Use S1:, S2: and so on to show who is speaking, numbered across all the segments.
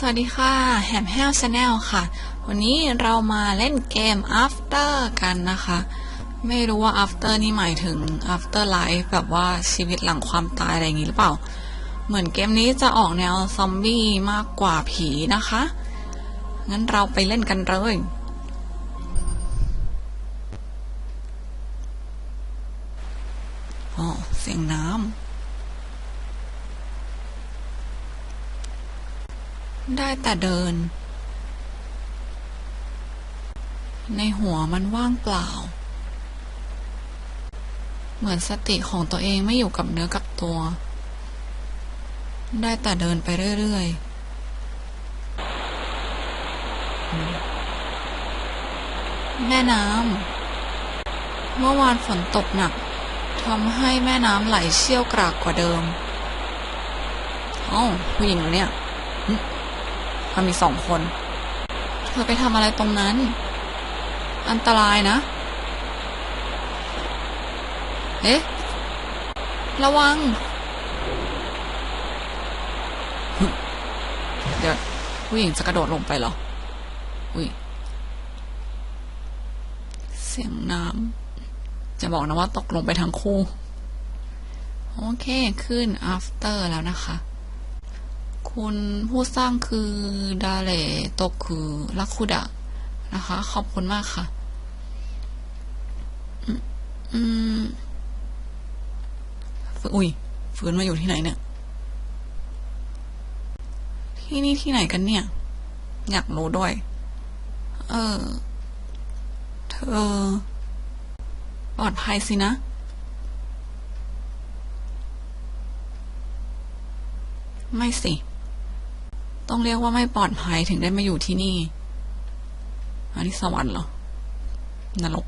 S1: สวัสดีค่ะแฮมแฮลชาแนลค่ะ วันนี้เรามาเล่นเกม after กันนะคะ ไม่รู้ว่า after นี่หมายถึง after life แบบว่าชีวิตหลังความตายอะไรอย่างนี้หรือเปล่า เหมือนเกมนี้จะออกแนวซอมบี้มากกว่าผีนะคะ งั้นเราไปเล่นกันเลยอ๋อเสียงน้ำ ได้แต่เดิน ในหัวมันว่างเปล่า เหมือนสติของตัวเองไม่อยู่กับเนื้อกับตัว ได้แต่เดินไปเรื่อยๆ แม่น้ำ เมื่อวานฝนตกหนักทำให้แม่น้ำไหลเชี่ยวกรากกว่าเดิมอ้าผู้หญิงเนี่ย มันมีสองคน เธอไปทำอะไรตรงนั้น อันตรายนะ เอ๊ะ ระวัง เดี๋ยวผู้หญิงจะกระโดดลงไปเหรอ อุ้ย เสียงน้ำ จะบอกนะว่าตกลงไปทั้งคู่ โอเค ขึ้น after แล้วนะคะ คุณผู้สร้างคือดาเลโตคือลักคุดะนะคะ ขอบคุณมากค่ะ อืมอุ้ยฟื้นมาอยู่ที่ไหนเนี่ย ที่นี่ที่ไหนกันเนี่ย อยากรู้ด้วย เออ เธอ ปลอดภัยสินะไม่สิ ต้องเรียกว่าไม่ปลอดภัยถึงได้มาอยู่ที่นี่ อันนี้สวรรค์เหรอ นรก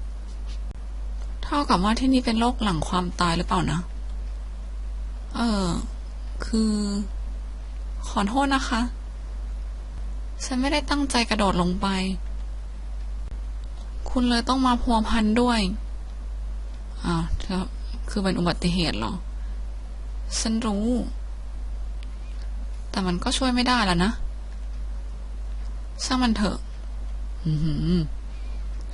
S1: เท่ากับว่าที่นี่เป็นโลกหลังความตายหรือเปล่านะ เออ คือ ขอโทษนะคะ ฉันไม่ได้ตั้งใจกระโดดลงไป คุณเลยต้องมาพัวพันด้วยอ้าแล้วคือเป็นอุบัติเหตุเหรอ ฉันรู้ แต่มันก็ช่วยไม่ได้แล้วนะ ช่างมันเถอะ อือหือ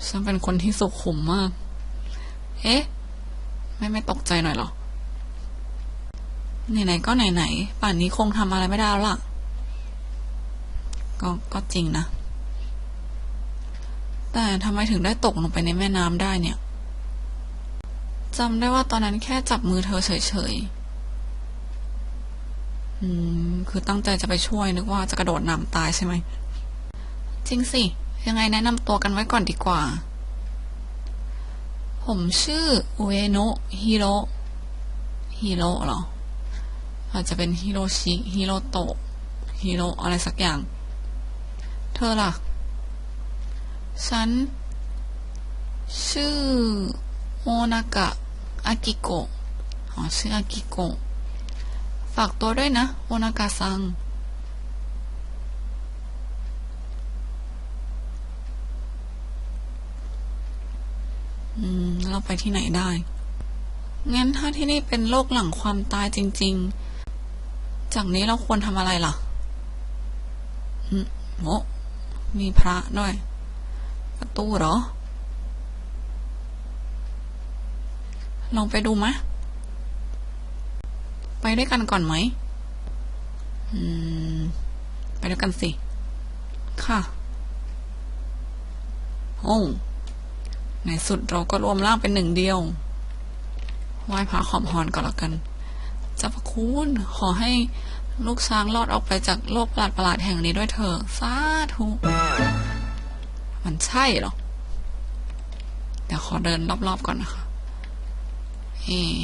S1: ฉันเป็นคนที่สุขุมมาก เอ๊ะ ไม่ไม่ตกใจหน่อยหรอ ไหนๆก็ไหนๆ ป่านนี้คงทำอะไรไม่ได้แล้วล่ะ ก็ก็จริงนะ แต่ทำไมถึงได้ตกลงไปในแม่น้ำได้เนี่ยจำได้ว่าตอนนั้นแค่จับมือเธอเฉยๆ อืม คือตั้งใจจะไปช่วยนึกว่าจะกระโดดน้ำตายใช่ไหม จริงสิ ยังไงแนะนำตัวกันไว้ก่อนดีกว่า ผมชื่ออุเอโนะฮิโรฮิโรเหรอ อาจจะเป็นฮิโรชิฮิโรโตะฮิโรอะไรสักอย่าง เธอล่ะ ฉัน ชื่อโอนากะอากิโกะอ๋อชื่ออากิโกะ ฝากตัวด้วยนะโอนากะซัง อืม เราไปที่ไหนได้ งั้นถ้าที่นี่เป็นโลกหลังความตายจริง ๆ จากนี้เราควรทำอะไรล่ะอืมโอ้มีพระด้วย ประตูเหรอ ลองไปดูไหม ไปด้วยกันก่อนไหมอืม ไปด้วยกันสิ ค่ะ โอ้ในสุดเราก็รวมร่างเป็นหนึ่งเดียวไหว้พระขอมพรก่อนแล้วกันจ้าพระคุณขอให้ลูกช้างรอดออกไปจากโลกประหลาดประหลาดแห่งนี้ด้วยเถอะสาธุมันใช่หรอเดี๋ยวขอเดินรอบๆก่อนนะคะเอะ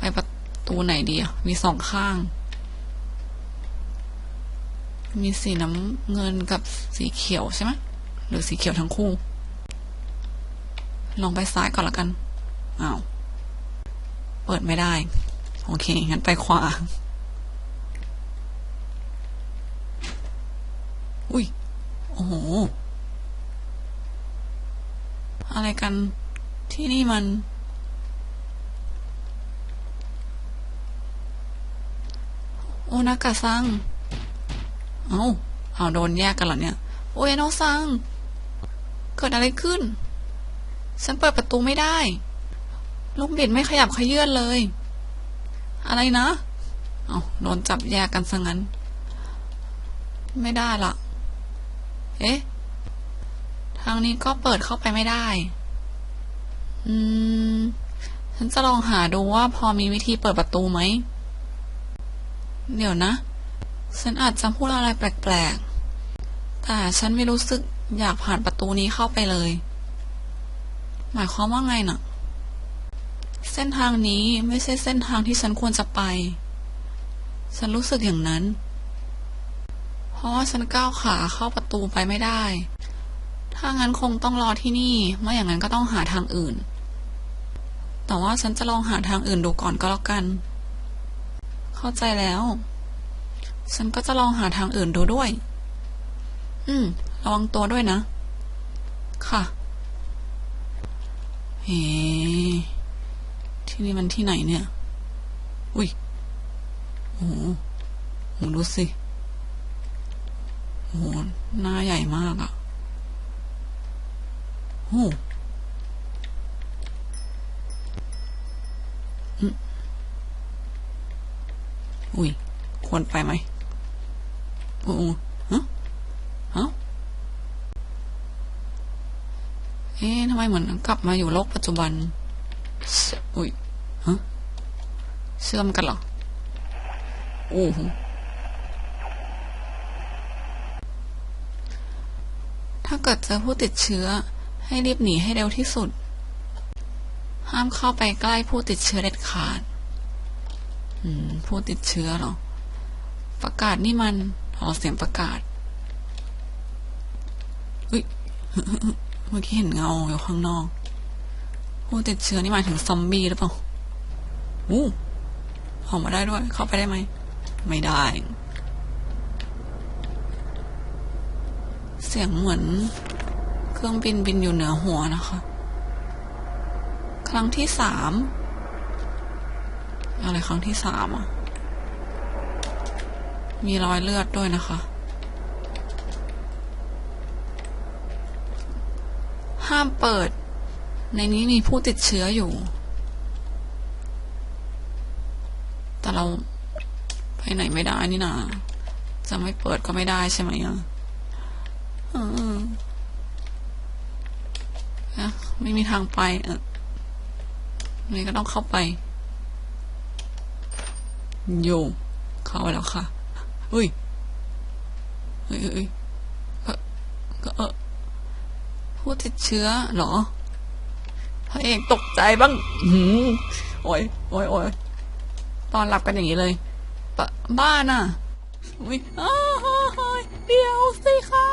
S1: ไปประ ตูไหนดีอะ มีสองข้าง มีสีน้ำเงินกับสีเขียวใช่ไหมหรือสีเขียวทั้งคู่ ลองไปซ้ายก่อนละกัน อ้าว เปิดไม่ได้ โอเค งั้นไปขวา อุ้ย โอ้โห อะไรกัน ที่นี่มัน โอ นากะซัง เอาเอาโดนแยกกันเหรอเนี่ย โอ้ยโนซัง เกิดอะไรขึ้น ฉันเปิดประตูไม่ได้ ลูกบิดไม่ขยับขยื่นเลย อะไรนะ เอาโดนจับแยกกันซะงั้น ไม่ได้ละเอ๊ะ ทางนี้ก็เปิดเข้าไปไม่ได้ อืม ฉันจะลองหาดูว่าพอมีวิธีเปิดประตูไหม เดี๋ยวนะ ฉันอาจจะพูดอะไรแปลกๆ แต่ฉันไม่รู้สึกอยากผ่านประตูนี้เข้าไปเลย หมายความว่าไงน่ะ เส้นทางนี้ไม่ใช่เส้นทางที่ฉันควรจะไป ฉันรู้สึกอย่างนั้น เพราะว่าฉันก้าวขาเข้าประตูไปไม่ได้ ถ้างั้นคงต้องรอที่นี่ ไม่อย่างนั้นก็ต้องหาทางอื่น แต่ว่าฉันจะลองหาทางอื่นดูก่อนก็แล้วกัน เข้าใจแล้ว ฉันก็จะลองหาทางอื่นดูด้วย อืม ระวังตัวด้วยนะ ค่ะ เฮ้ที่นี่มันที่ไหนเนี่ย อุ้ยโอ้โหโหดูสิโอ้โหหน้าใหญ่มากอะ่ะโอ้อืมอุ้ย ควรไปไหมโอ้หฮะเอ๊ะทำไมเหมือนกลับมาอยู่โลกปัจจุบันอุ้ยฮะเชื่อมกันเหรอโอ้ถ้าเกิดเจอผู้ติดเชื้อ ให้รีบหนีให้เร็วที่สุด ห้ามเข้าไปใกล้ผู้ติดเชื้อเด็ดขาดอืมผู้ติดเชื้อเหรอ ประกาศนี่มันอ๋อเสียงประกาศอุ้ยเมื่อกี้เห็นเงาอยู่ข้างนอก ผู้ติดเชื้อนี่หมายถึงซอมบี้หรือเปล่าอู้ออกมาได้ด้วย เข้าไปได้ไหม ไม่ได้ เสียงเหมือน เครื่องบินบินอยู่เหนือหัวนะคะ ครั้งที่สาม อะไรครั้งที่สามอะ มีรอยเลือดด้วยนะคะ ห้ามเปิด ในนี้มีผู้ติดเชื้ออยู่ แต่เราไปไหนไม่ได้นี่นาจะไม่เปิดก็ไม่ได้ใช่ไหมอะเอออะไม่มีทางไปเออนี่ก็ต้องเข้าไปโยเข้าไปแล้วค่ะ เฮ้ย เฮ้ยเออก็เออผู้ติดเชื้อหรอพระเอกตกใจบ้างหืมโอ้ยโอ้ยโอ้ยตอนรับกันอย่างนี้เลยปะบ้าน่ะอุ้ยอ้าวเดี๋ยวสิคะ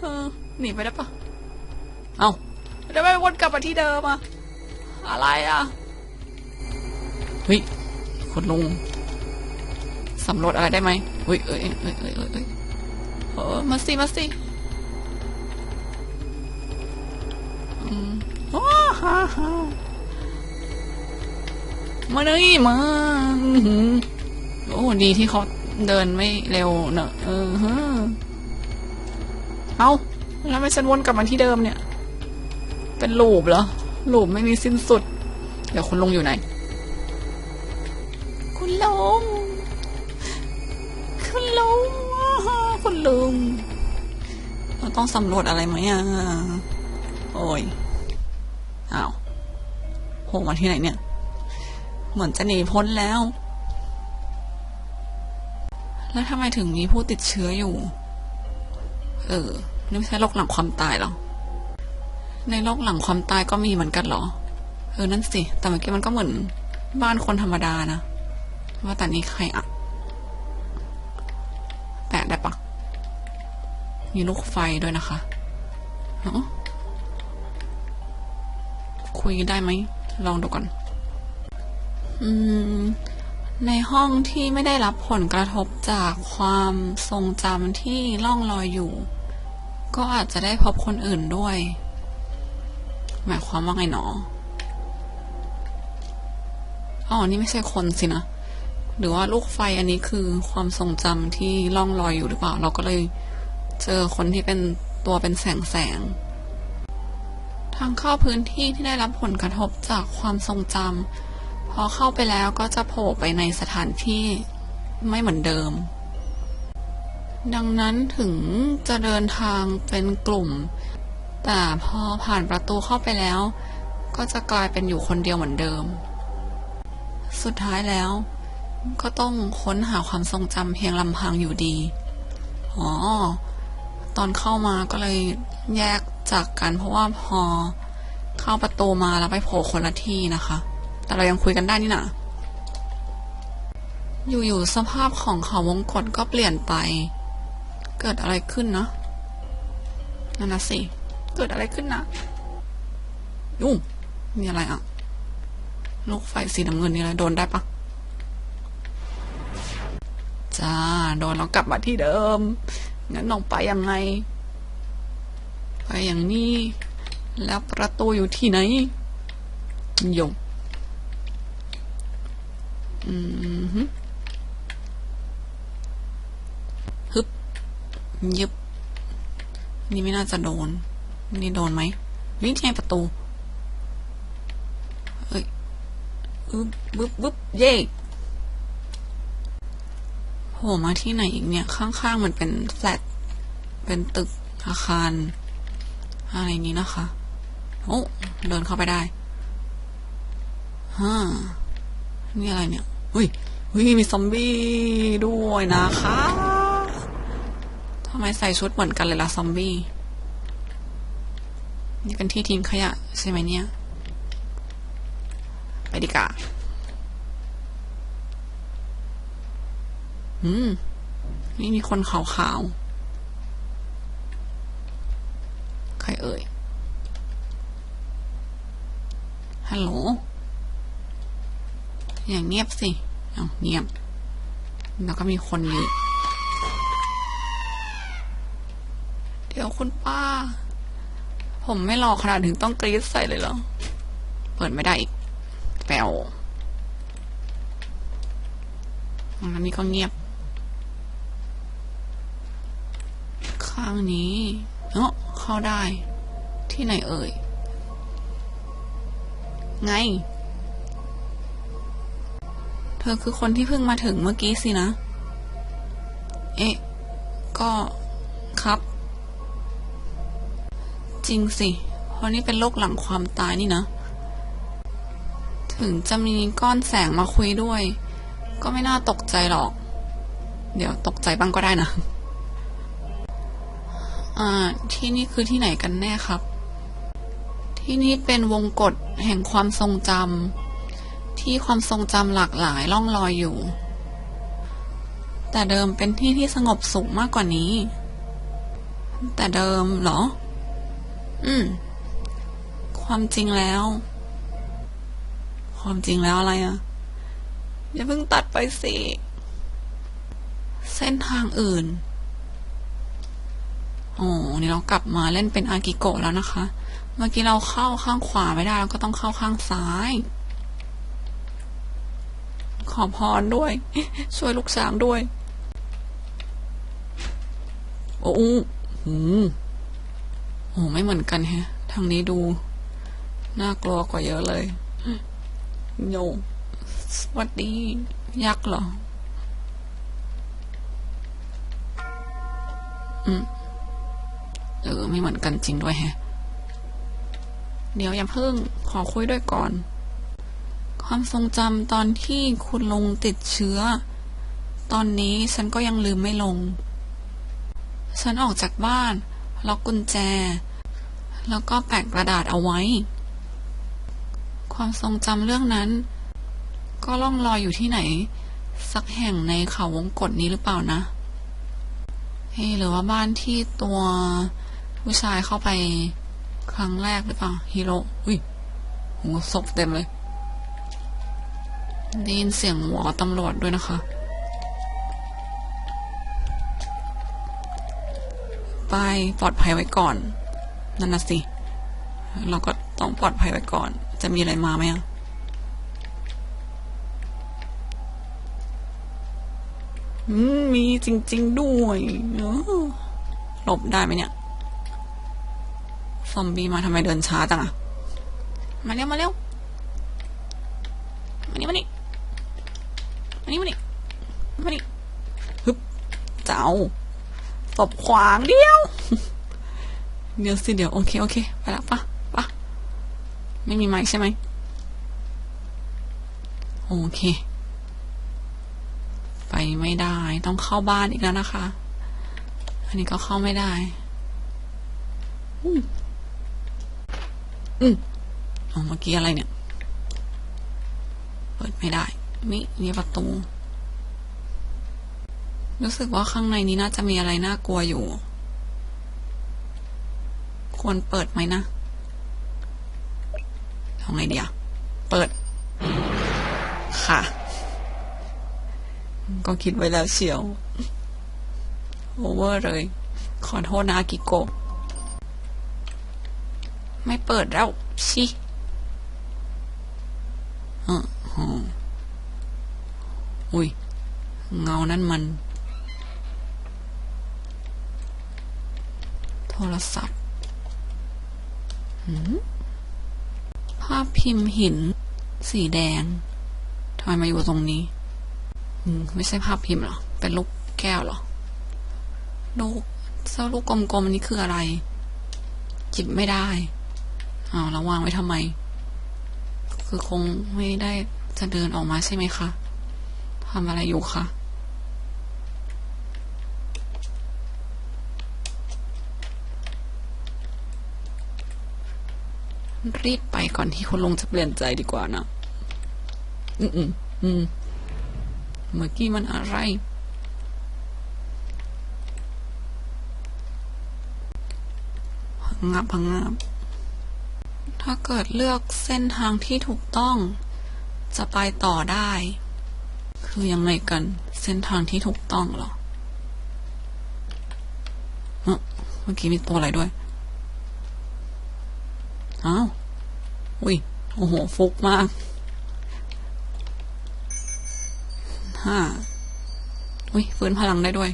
S1: เออหนีไปได้ปะเอาจะไม่วนกลับมาที่เดิมอะอะไรอะเฮ้ยคุณลุง สำรวจอะไรได้ไหมเฮ้ยเอ้ยเอ้ยเอ้ยเอ้ยเอ้ยเออมาสิมาสิอืมว้าฮ่าฮ่ามาเลยมาโอ้ดีที่เขาเดินไม่เร็วเนอะเออฮะเอาแล้วไม่ฉันวนกลับมาที่เดิมเนี่ย เป็นลูปเหรอลูปไม่มีสิ้นสุด เดี๋ยวคุณลุงอยู่ไหน ลุงเราต้องสำรวจอะไรไหมอะ โอ้ยอ้าวโผล่มาที่ไหนเนี่ย เหมือนจะหนีพ้นแล้ว แล้วทำไมถึงมีผู้ติดเชื้ออยู่ เออ นี่ไม่ใช่โรคหลังความตายหรอ ในโรคหลังความตายก็มีเหมือนกันเหรอ เออ นั่นสิ แต่เมื่อกี้มันก็เหมือนบ้านคนธรรมดานะ ว่าแต่นี้ใครอะ มีลูกไฟด้วยนะคะเนาะคุยได้ไหม ลองดูก่อน อืม ในห้องที่ไม่ได้รับผลกระทบจากความทรงจำที่ล่องลอยอยู่ ก็อาจจะได้พบคนอื่นด้วย หมายความว่าไงหนออ๋อ นี่ไม่ใช่คนสินะ หรือว่าลูกไฟอันนี้คือความทรงจำที่ล่องลอยอยู่หรือเปล่า เราก็เลย เจอคนที่เป็นตัวเป็นแสงแสงทางเข้าพื้นที่ที่ได้รับผลกระทบจากความทรงจำพอเข้าไปแล้วก็จะโผล่ไปในสถานที่ไม่เหมือนเดิม ดังนั้นถึงจะเดินทางเป็นกลุ่ม แต่พอผ่านประตูเข้าไปแล้ว ก็จะกลายเป็นอยู่คนเดียวเหมือนเดิม สุดท้ายแล้ว ก็ต้องค้นหาความทรงจำเพียงลำพังอยู่ดี อ๋อ ตอนเข้ามาก็เลยแยกจากกัน เพราะว่าพอเข้าประตูมาแล้วไปโผล่คนละที่นะคะ แต่เรายังคุยกันได้นี่นะอยู่ๆสภาพของเขาวงกฏก็เปลี่ยนไป เกิดอะไรขึ้นนะนั่นนะสิเกิดอะไรขึ้นนะยุ่งมีอะไรอะลูกไฟสีน้ำเงินนี่อะไรโดนได้ปะจ้าโดนแล้วกลับมาที่เดิม งั้นน้องไปยังไง ไปอย่างนี้ แล้วประตูอยู่ที่ไหนยงอืมฮึฮึบยึบ นี่ไม่น่าจะโดน นี่โดนไหมนี่ไงประตูเอ้ยอึบบึบบึบเย่ ล่มาที่ไหนอีกเนี่ย ข้างๆมันเป็นแฟลตเป็นตึกอาคาร อะไรนี้นะคะ โอ้เดินเข้าไปได้ฮ่านี่อะไรเนี่ยเฮ้ยเฮ้ยมีซอมบี้ด้วยนะคะทำไมใส่ชุดเหมือนกันเลยล่ะซอมบี้นี่เป็นที่ทิ้งขยะใช่ไหมเนี่ย ไปดีกว่า อืม นี่มีคนขาวๆ ใครเอ่ย ฮัลโหล อย่างเงียบสิเอาเงียบ แล้วก็มีคนอยู่เดี๋ยวคุณป้า ผมไม่รอขนาดถึงต้องกรี๊ดใส่เลยเหรอ เปิดไม่ได้อีกแปลวอันนี้ก็เงียบ ข้างนี้เนาะเข้าได้ ที่ไหนเอ่ย ไง เธอคือคนที่เพิ่งมาถึงเมื่อกี้สินะ เอ๊ะ ก็ครับ จริงสิ เพราะนี่เป็นโรคหลังความตายนี่นะ ถึงจะมีก้อนแสงมาคุยด้วย ก็ไม่น่าตกใจหรอก เดี๋ยวตกใจบ้างก็ได้นะ อ่า ที่นี่คือที่ไหนกันแน่ครับ ที่นี่เป็นวงกฏแห่งความทรงจำที่ความทรงจำหลากหลายล่องลอยอยู่ แต่เดิมเป็นที่ที่สงบสุขมากกว่านี้ แต่เดิมเหรอ อืม ความจริงแล้ว ความจริงแล้วอะไรอะอย่าเพิ่งตัดไปสิ เส้นทางอื่น โอ้นี่เรากลับมาเล่นเป็นอากิโกะแล้วนะคะ เมื่อกี้เราเข้าข้างขวาไม่ได้เราก็ต้องเข้าข้างซ้าย ขอพรด้วย ช่วยลูกช้างด้วย โอ้โหหืมโอ้ไม่เหมือนกันแฮะ ทางนี้ดู น่ากลัวกว่าเยอะเลยโยสวัสดี ยักษ์เหรอ อืม เออ ไม่เหมือนกันจริงด้วยแฮะ เดี๋ยวอย่าเพิ่งขอคุยด้วยก่อน ความทรงจำตอนที่คุณลงติดเชื้อ ตอนนี้ฉันก็ยังลืมไม่ลง ฉันออกจากบ้าน ล็อกกุญแจ แล้วก็แปะกระดาษเอาไว้ ความทรงจำเรื่องนั้น ก็ล่องลอยอยู่ที่ไหน สักแห่งในเขาวงกฏนี้หรือเปล่านะเฮ้หรือว่าบ้านที่ตัว ผู้ชายเข้าไปครั้งแรกหรือเปล่าฮีโร่อุ้ยหัวศพเต็มเลยได้ยินเสียงหัวตำรวจด้วยนะคะ ไปปลอดภัยไว้ก่อน นั่นนะสิ เราก็ต้องปลอดภัยไว้ก่อน จะมีอะไรมาไหมอะมีจริง ๆ ด้วย หลบได้ไหมเนี่ย ซอมบี้มาทำไมเดินช้าจังอะมาเร็วมาเร็วมานี่มานี่มานี่มานี่มานี่ฮึบเจ้าตบขวางเดียว เดี๋ยวสิเดี๋ยวโอเคโอเคไปละปะปะไม่มีไม้ใช่ไหมโอเค ไปไม่ได้ต้องเข้าบ้านอีกแล้วนะคะ อันนี้ก็เข้าไม่ได้ อืม อืมเอาเมื่อกี้อะไรเนี่ย เปิดไม่ได้นี่นี่ประตู รู้สึกว่าข้างในนี้น่าจะมีอะไรน่ากลัวอยู่ ควรเปิดไหมนะเอาไงเดียวเปิด ค่ะ ก็คิดไว้แล้วเชียว โอเวอร์เลย ขอโทษนะอากิโกะ ไม่เปิดแล้วชิเออฮะอุ้ย เงานั่นมัน โทรศัพท์หืมภาพพิมพ์หิน สีแดงทำไมมาอยู่ตรงนี้ไม่ใช่ภาพพิมพ์หรอ เป็นลูกแก้วหรอ ลูกเจ้าลูกกลมๆอันนี้คืออะไร จิบไม่ได้ อ้าวแล้ววางไว้ทำไม คือคงไม่ได้จะเดินออกมาใช่ไหมคะทำอะไรอยู่คะรีบไปก่อนที่คุณลุงจะเปลี่ยนใจดีกว่านะ อืมอืมอืมเมื่อกี้มันอะไร พังงับพังงับ ถ้าเกิดเลือกเส้นทางที่ถูกต้อง จะไปต่อได้ คือยังไงกันเส้นทางที่ถูกต้องหรอเมื่อกี้มีตัวอะไรด้วยอ้าวอุ้ยโอ้โห ฟุกมากห้าอุ้ยฟื้นพลังได้ด้วย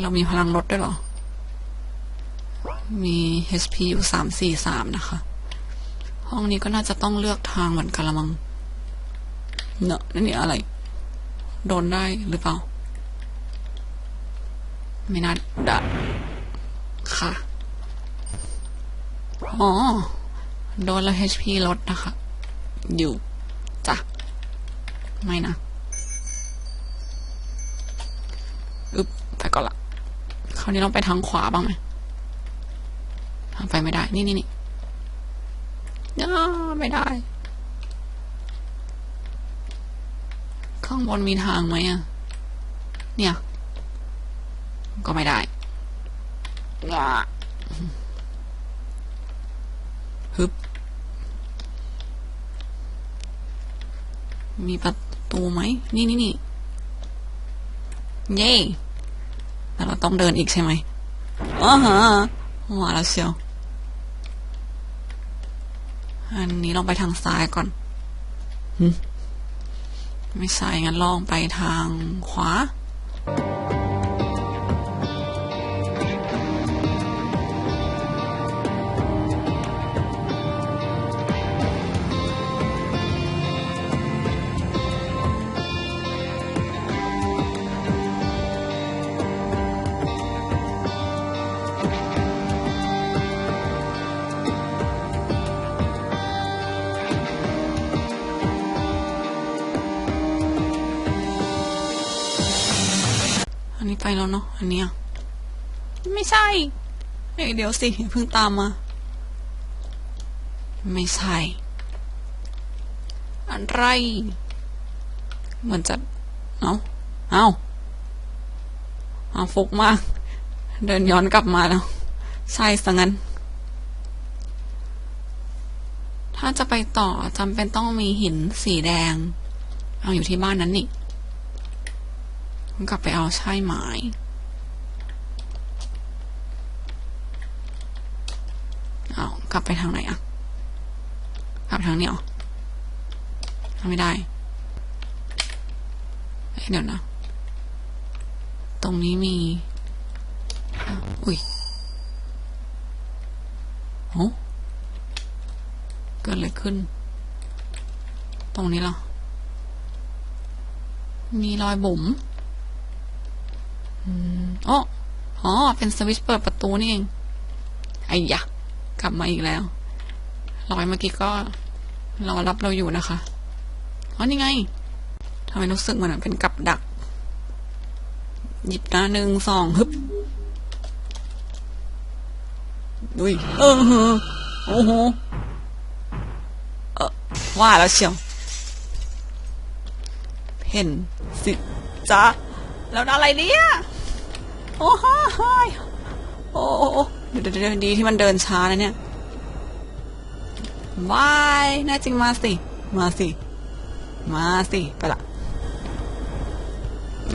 S1: เรามีพลังลดด้วยหรอ มี HP อยู่สามสี่สามนะคะ ห้องนี้ก็น่าจะต้องเลือกทางเหมือนกันละมังเนอะนั่นนี่อะไร โดนได้หรือเปล่า ไม่น่าด้ค่ะ อ๋อ โดนแล้ว HP ลดนะคะ อยู่ จ้ะ ไม่นะอึบไปก่อนละ คราวนี้เราไปทางขวาบ้างไหม ทางไปไม่ได้ นี่นี่นี่อ้าไม่ได้ ข้างบนมีทางไหมอะ เนี่ย ก็ไม่ได้อ่าฮึบ มีประตูไหม นี่นี่นี่ เย่แต่เราต้องเดินอีกใช่ไหมอ๋อฮะมาแล้วเชียว อันนี้ลองไปทางซ้ายก่อนหึไม่ใช่งั้นลองไปทางขวา ไปแล้วเนาะอันเนี้ยไม่ใช่เอ้ยเดี๋ยวสิอย่าเพิ่งตามมา ไม่ใช่อะไรเหมือนจะเอาเอาเอาฟุกมาก เดินย้อนกลับมาแล้ว ใช่ซะงั้น ถ้าจะไปต่อจำเป็นต้องมีหินสีแดง เอาอยู่ที่บ้านนั้นนี่ กลับไปเอาใช่ไหมเอากลับไปทางไหนอะกลับทางนี้เหรอทำไม่ได้เเดี๋ยวนะ ตรงนี้มี อุ้ยโอ้เกิดอะไรขึ้น ตรงนี้เหรอ มีรอยบุ๋ม อืมอ๋ออ๋อ เป็นสวิตช์เปิดประตูนี่เอง ไอ้ยะ กลับมาอีกแล้วรอยเมื่อกี้ก็รอรับเราอยู่นะคะ อ๋อ นี่ไงทำไมรู้สึกเหมือนเป็นกับดัก หยิบนะหนึ่งสองฮึบดุยเออฮะโอ้โห เออว่าแล้วเชียว เห็นสิจ้าแล้วอะไรเนี่ย โอ้ฮ่าฮ่ายโอ้โอ้เดี๋ยวเดี๋ยวดีที่มันเดินช้านะเนี่ยวายน่าจริงมาสิ มาสิ มาสิ ไปละ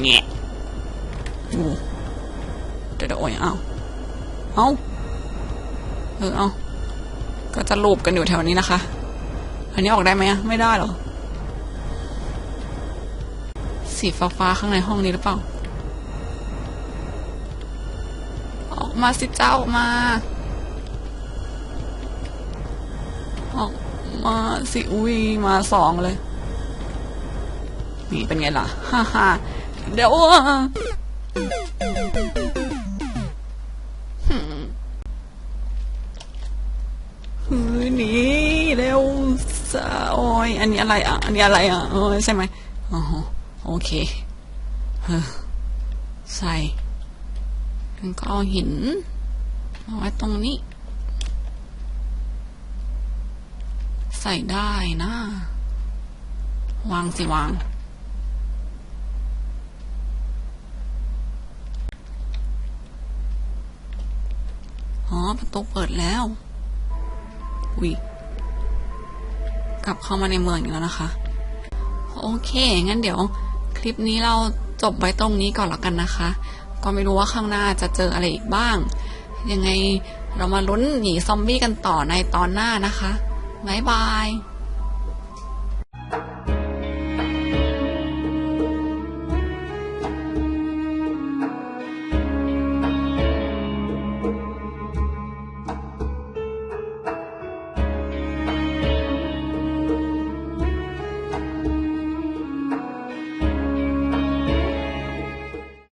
S1: แงะโอ้เดี๋ยวเดี๋ยวโอ้ยเอาเอาเออเอาก็จะลูบกันอยู่แถวนี้นะคะ อันนี้ออกได้ไหมอะไม่ได้หรอ สีฟ้าๆข้างในห้องนี้หรือเปล่า ออกมาสิเจ้าออกมา ออกมาสิอุ้ยมาสองเลย นี่เป็นไงล่ะ ฮ่าฮ่าเดี๋ยวอะหืมเฮ้ยหนีเร็วสะโอ้ยอันนี้อะไรอะ อันนี้อะไรอะ เออใช่ไหมอ๋อโอเคเฮ้ใส่ แล้วก็เอาหินเอาไว้ตรงนี้ ใส่ได้นะ วางสิวาง อ๋อ ประตูเปิดแล้ว อุ้ยกลับเข้ามาในเมืองอีกแล้วนะคะ โอเค งั้นเดี๋ยว คลิปนี้เราจบไว้ตรงนี้ก่อนแล้วกันนะคะ ก็ไม่รู้ว่าข้างหน้าจะเจออะไรอีกบ้าง ยังไงเรามาลุ้นหนีซอมบี้กันต่อในตอนหน้านะคะ บ๊ายบาย